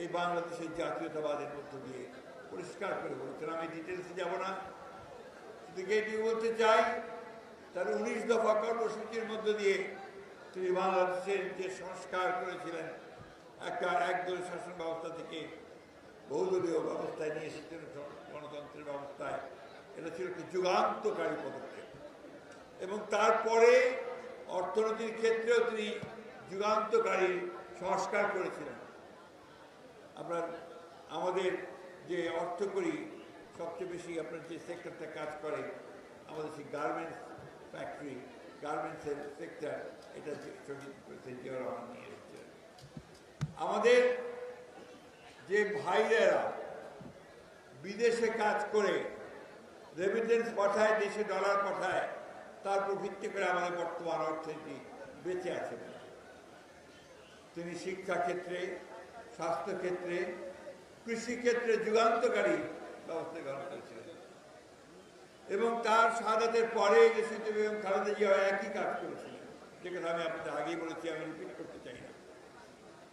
এই বাংলাদেশের জাতীয়তাবাদের মধ্য দিয়ে পরিষ্কার করে বলছেন আমি ডিটেলসে যাব না? শুধু এটি বলতে চাই, তার উনিশ দফা কর্মসূচির মধ্য দিয়ে তিনি বাংলাদেশের যে সংস্কার করেছিলেন, একটা একদল শাসন ব্যবস্থা থেকে বহুদলীয় ব্যবস্থায় নিয়ে এসেছেন গণতন্ত্রের ব্যবস্থায়। এটা ছিল একটি যুগান্তকারী পদক্ষেপ। এবং তারপরে অর্থনীতির ক্ষেত্রেও তিনি যুগান্তকারী সংস্কার করেছিলেন। আপনার, আমাদের যে অর্থ করি সবচেয়ে বেশি আপনার যে সেক্টরটা কাজ করে, আমাদের সেই গার্মেন্টস ফ্যাক্টরি গার্মেন্টসের সেক্টর এটা শহীদ রহমান নিয়ে আমাদের যে ভাইয়েরা বিদেশে কাজ করে রেমিটেন্স পাঠায়, দেশে ডলার পাঠায়, তার উপর ভিত্তি করে আমাদের বর্তমান অর্থনীতি বেঁচে আছে। তিনি শিক্ষা ক্ষেত্রে স্বাস্থ্যক্ষেত্রে কৃষিক্ষেত্রে যুগান্তকারী ব্যবস্থা গ্রহণ করেছিলেন এবং তার শাহাদাতের পরে এবং খালেদা জিয়া একই কাজ করেছিলেন যে কথা আমি আপনাদের আগেই বলেছি, আমি রিপিট করতে চাই না।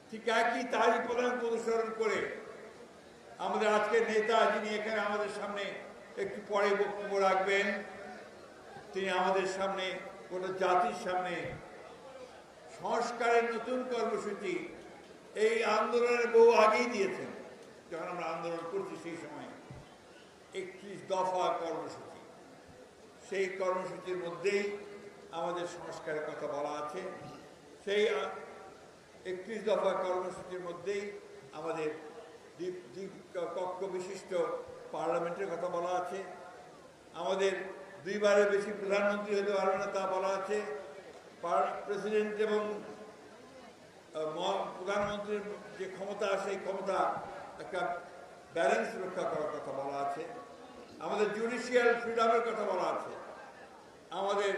ঠিক একই তারই প্রধান অনুসরণ করে আমাদের আজকের নেতা যিনি এখানে আমাদের সামনে একটু পরে বক্তব্য রাখবেন, তিনি আমাদের সামনে গোটা জাতির সামনে সংস্কারের নতুন কর্মসূচি এই আন্দোলনের বহু আগেই দিয়েছেন, যখন আমরা আন্দোলন করছি সেই সময়। একত্রিশ দফা কর্মসূচি। সেই কর্মসূচির মধ্যেই আমাদের সংস্কারের কথা বলা আছে। সেই একত্রিশ দফা কর্মসূচির মধ্যেই আমাদের দ্বীপ দ্বীপ কক্ষ বিশিষ্ট পার্লামেন্টের কথা বলা আছে। আমাদের দুইবারের বেশি প্রধানমন্ত্রী হতে পারবে না তা বলা আছে। প্রেসিডেন্ট এবং প্রধানমন্ত্রীর যে ক্ষমতা সেই ক্ষমতা একটা ব্যালেন্স রক্ষা করার কথা বলা আছে। আমাদের জুডিশিয়াল ফ্রিডমের কথা বলা আছে। আমাদের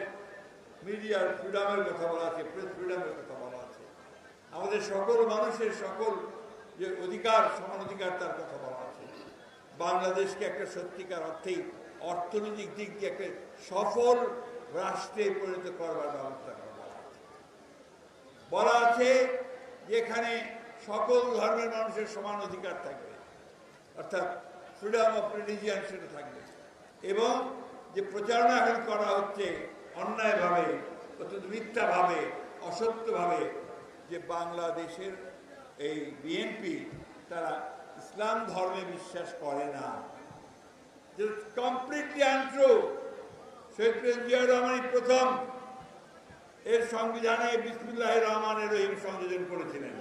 মিডিয়ার ফ্রিডমের কথা বলা আছে প্রেস ফ্রিডমের কথা বলা আছে। আমাদের সকল মানুষের সকল যে অধিকার, সমান অধিকার তার কথা বলা আছে। বাংলাদেশকে একটা সত্যিকার অর্থেই অর্থনৈতিক দিক দিয়ে একটা সফল রাষ্ট্রে পরিণত করবার ব্যবস্থা করা বলা আছে যেখানে সকল ধর্মের মানুষের সমান অধিকার থাকবে। অর্থাৎ ফ্রিডম অফ রিলিজিয়ান সেটা থাকবে। এবং যে প্রচারণা এখন করা হচ্ছে অন্যায়ভাবে, অত্যন্ত মিথ্যাভাবে, অসত্যভাবে, যে বাংলাদেশের এই বিএনপি তারা ইসলাম ধর্মে বিশ্বাস করে না। কমপ্লিটলি আনট্রু শহীদ জিয়া রহমানই প্রথম এর সংবিধানে বিসমুল্লাহ রহমানের রহিম সংযোজন করেছিলেন।